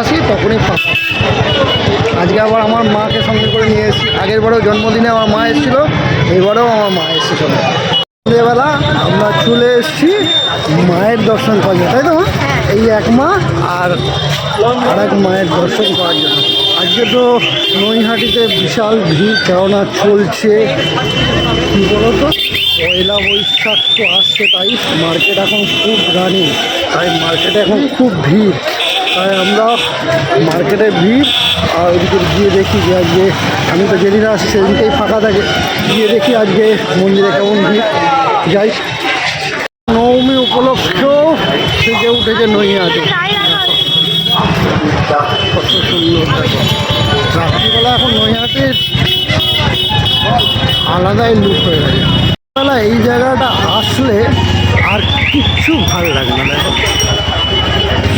আসি, তখনই ফাঁকা আজকে আবার আমার মাকে সঙ্গে করে নিয়ে এসেছি। আগের বারেও জন্মদিনে আমার মা এসেছিল এইবারেও আমার মা এসেছে সন্ধ্যেবেলা আমরা চলে এসেছি মায়ের দর্শন করার জন্য, তাই তো? এই এক মা আর আর এক মায়ের দর্শন করার জন্য। আজকে তো নৈহাটিতে বিশাল ভিড়, কেননা চলছে কী বলো তো পয়লা বৈশাখ তো আসছে, তাই মার্কেট এখন খুব রানিং তাই মার্কেটে এখন খুব ভিড়। তাই আমরা মার্কেটে ভিড়, আর ওদিকে গিয়ে দেখি যে আজকে, আমি তো যেদিন আসি সেদিনকেই ফাঁকা থাকে। গিয়ে দেখি আজকে মন্দিরে কেমন ভিড়। যাই। নবমী উপলক্ষেও সেজে উঠেছে নৈহাটি। কত সুন্দর রাত্রিবেলা এখন নৈহাটির আলাদাই লুক হয়ে গেছে। এই জায়গাটা আসলে আর কিচ্ছু ভালো লাগে না দেখো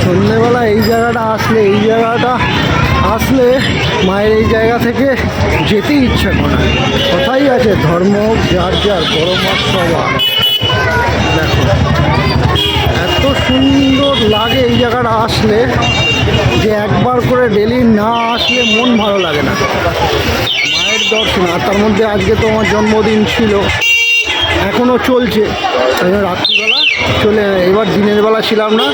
সন্ধ্যেবেলা এই জায়গাটা আসলে এই জায়গাটা আসলে মায়ের এই জায়গা থেকে যেতে ইচ্ছা করে। কথাই আছে, ধর্ম যার যার পরমার সবার। দেখো, এত সুন্দর লাগে এই জায়গাটা আসলে যে একবার করে ডেলি না আসলে মন ভালো লাগে না। মায়ের দর্শন, আর তার মধ্যে আজকে তো আমার জন্মদিন ছিল এখনও চলছে। রাত্রিবেলা চলে, এবার দিনের বেলা ছিলাম না,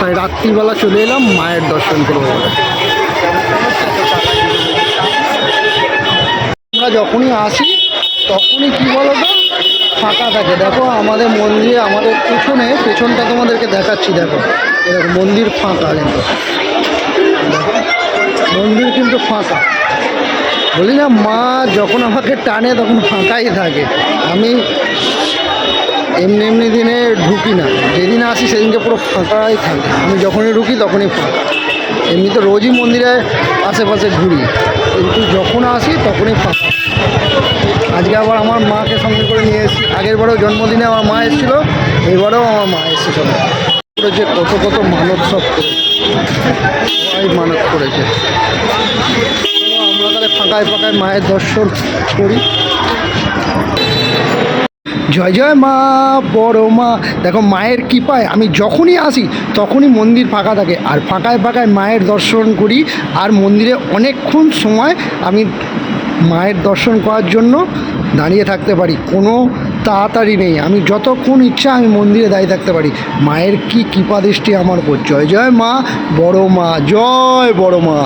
তাই রাত্রিবেলা চলে এলাম মায়ের দর্শন করব। আমরা যখনই আসি, তখনই কি বলো তো ফাঁকা থাকে। দেখো, আমাদের মন্দিরে, আমাদের পেছনে, পেছনটা তোমাদেরকে দেখাচ্ছি, দেখো। দেখো মন্দির ফাঁকা কিন্তু। মন্দির কিন্তু ফাঁকা। বলি না, মা যখন আমাকে টানে, তখন ফাঁকাই থাকে। আমি এমনি এমনি দিনে ঢুকি না। যেদিন আসি সেদিনকে পুরো ফাঁকাই থাকে। আমি যখনই ঢুকি তখনই ফাঁকা। এমনি তো রোজই মন্দিরে আশেপাশে ঘুরি। কিন্তু যখন আসি তখনই ফাঁকা। আজকে আবার আমার মাকে সঙ্গে করে নিয়ে এসেছি। আগের বারেও জন্মদিনে আমার মা এসেছিল, এবারেও আমার মা এসেছে সঙ্গে যে কত কত মানত সব সবাই মানত করেছে। আমরা তাহলে ফাঁকায় ফাঁকায় মায়ের দর্শন করি। জয় জয় মা, বড় মা। দেখো, মায়ের কৃপায় আমি যখনই আসি, তখনই মন্দির ফাঁকা থাকে। আর ফাঁকায় ফাঁকায় মায়ের দর্শন করি। আর মন্দিরে অনেকক্ষণ সময় আমি মায়ের দর্শন করার জন্য দাঁড়িয়ে থাকতে পারি। কোনো তাড়াতাড়ি নেই। আমি যতক্ষণ ইচ্ছা আমি মন্দিরে দাঁড়িয়ে থাকতে পারি। মায়ের কি কৃপা দৃষ্টি আমার উপর। জয় জয় মা, বড় মা, জয় বড় মা।